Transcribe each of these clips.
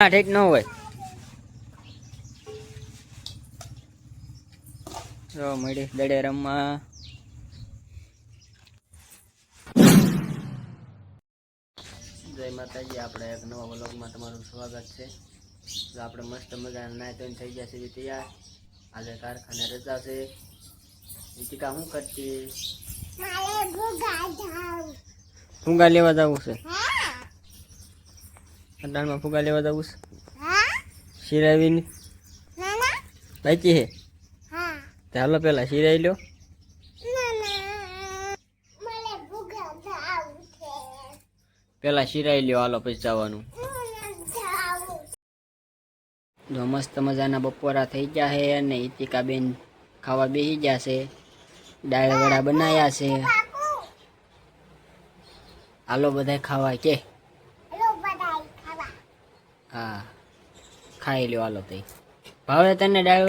ઠીક ન હોય. જો મળી દડે રમવા. જય માતાજી આપણે એક નવા વ્લોગમાં તમારું સ્વાગત છે. તો આપણે મસ્ત મજાના નાય ધોઈને થઈ ગયા છે તૈયાર આજે કારખાને રજા છે. ઈતિકા શું કરતી? ફૂંગા લેવા જવું છે? અટાણમાં ફુગા લેવા જવું છે. શિરાવીની. બાકી હે? ચાલો પેલા શિરાઈ લો પેલા શિરાઈ લ્યો હાલો પછી જવાનું. જો મસ્ત મજાના બપોરા થઈ ગયા છે અને ઇતિકાબેન ખાવા બેસી ગયા છે. દાળ વડા બનાવ્યા છે. હાલો બધા ખાવા કે. હા. ખાઈ લ્યો, હાલો તઈ. ભાવે તને દાળ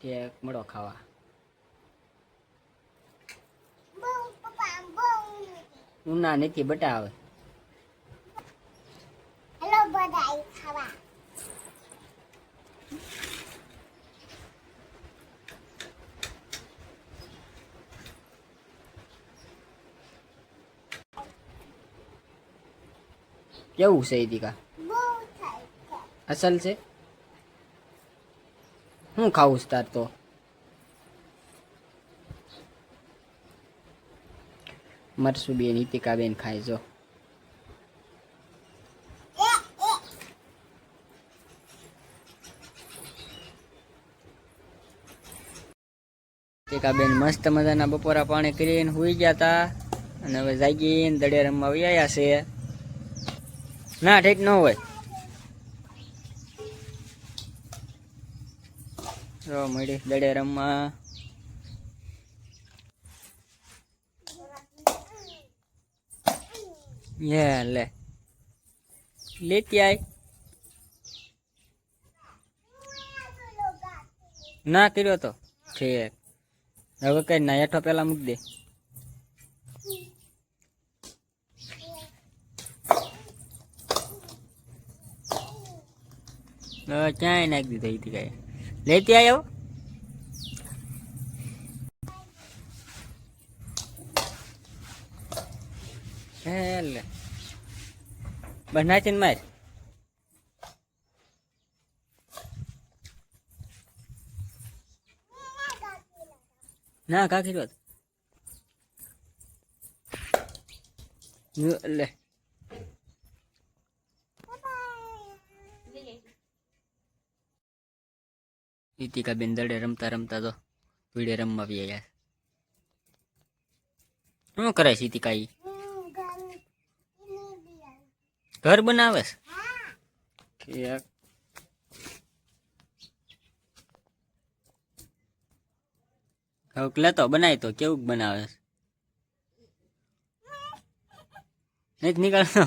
કેક, મળો ખાવા. ઉના નથી, બટા આવે. કેવું છે દીકા? અસલ છે? હું ખાવું તાર તો. મરસું બેન ઈતિકા બેન ખાય જો. ઈતિકા બેન મસ્ત મજાના બપોરા પાણી કરીને હુઈ ગયા તા. અને હવે જાગીને દડે રમવા વ્યાયા છે. ના, ઠીક ન હોય. જો, મળી, દડે રમવા. યે, લે. લેતી આય. ના કર્યો તો. ઠીક. હવે કઈ ના હેઠો પેલા મૂક દે. ક્યાંય નાખી દીધી હતી કઈ. લેતી આવ્યો હે લે બનાચીને માર. ના, કાકી રોત લે. ઈતિકા બેન દડે રમતા રમતા તો ભીડે રમવા આવી યાર શું કરે છે ઈતિકા ઈ? ઘર બનાવે છે. હવે લેતો બનાય તો કેવું બનાવે છે? નથી નીકળતો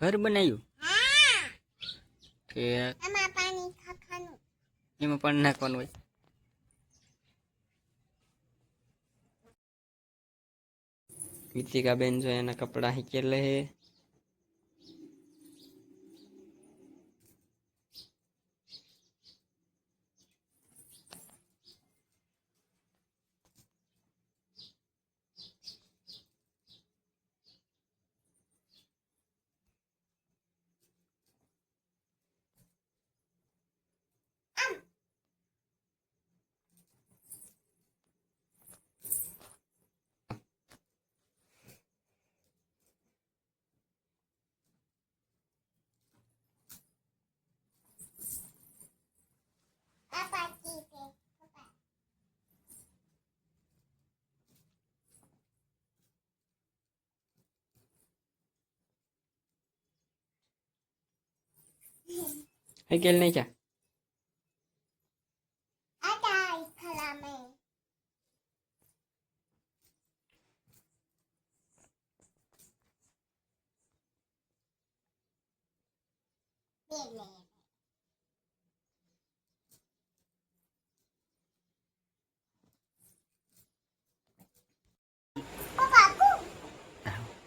ઘર બનાવ્યું? ઠીક. એમાં પાણી નાખવાનું. હોય. કૃતિકાબેન જો એના કપડા હીકેલે હે હીકેલ નહીં ચા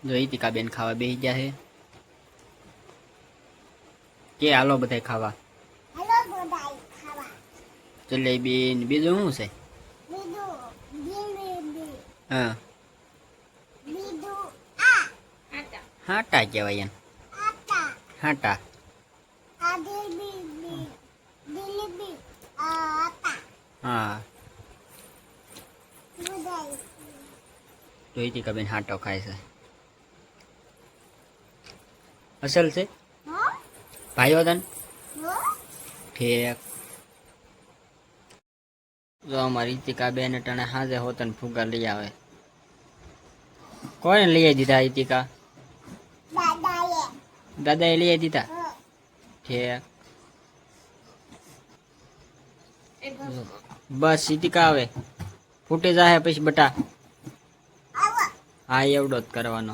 જો ઈતિકા બેન ખાવા બેસી ગયા છે કે હાલો બધા ખાવા? જલેબી ને બીજું શું છે? હા. હાટા કહેવાય એમ. હાટા. હા. જોઈતી કબીન બેન હાટો ખાય છે. અસલ છે? ભાઈઓ તન ઠીક. જો અમારી ઇતિકા બેન ટણે હાજે હોતન ફુગા લઈ આવે. કોને લઈ દીધા ઇતિકા? દાદાએ. લઈ દીધા? ઠીક. બસ ઇતિકા આવે ફૂટી જાય પછી બટા. હા એવડો જ કરવાનો.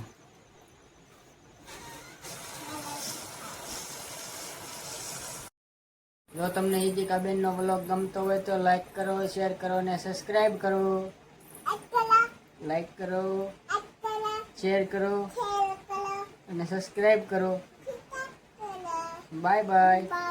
જો તમને ઈતિકા બેન નો વ્લોગ ગમતો હોય તો લાઈક કરો શેર કરો અને સબસ્ક્રાઈબ કરો. લાઈક કરો શેર કરો અને સબસ્ક્રાઈબ કરો. Bye bye